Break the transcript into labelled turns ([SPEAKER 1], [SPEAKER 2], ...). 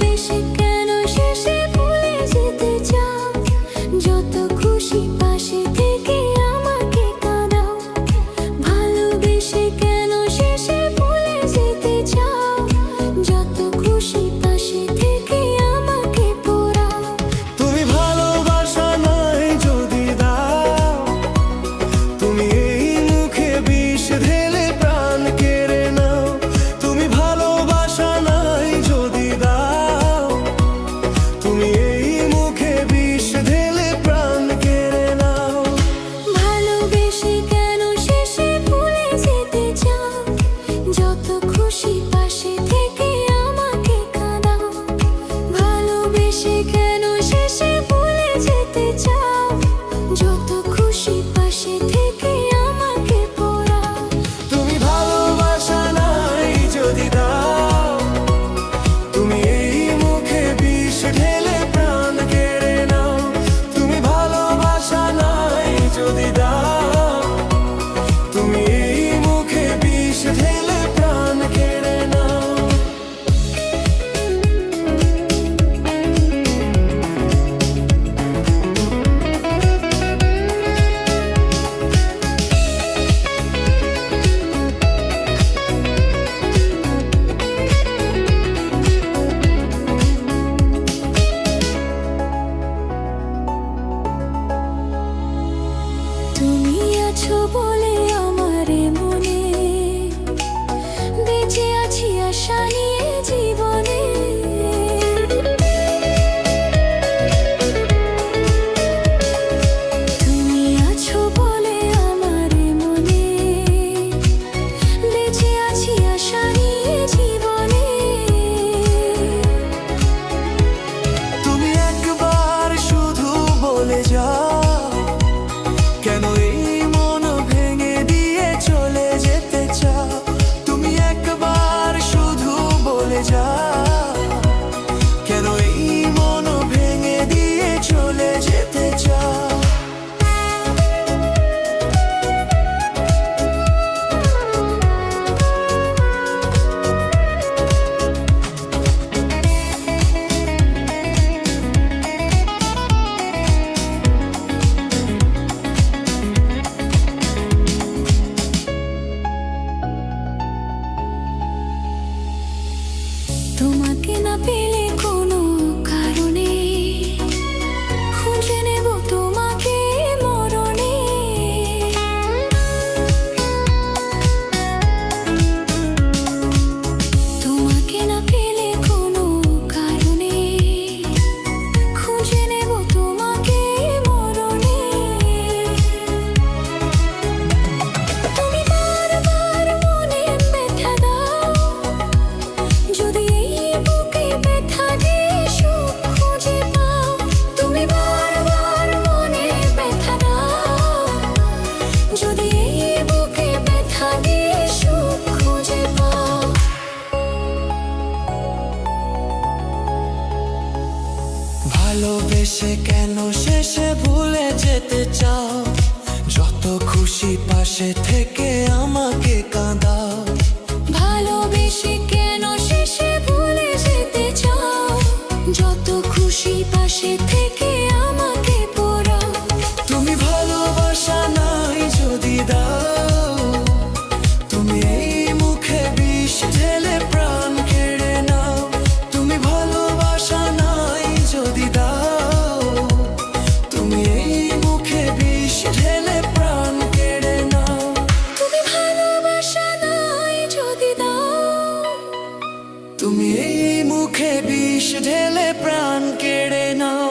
[SPEAKER 1] বেশি কেন শেষে ভুলে যেতে চাও? যত খুশি পাশে shiny I napili
[SPEAKER 2] ভালোবেসে কেন শেষে ভুলে যেতে চাও? যত খুশি পাশে থেকে আমাকে কাঁদাও।
[SPEAKER 1] ভালোবেসে কেন শেষে ভুলে যেতে চাও? যত খুশি পাশে থেকে
[SPEAKER 2] ঢেলে প্রাণ কেড়ে নাও।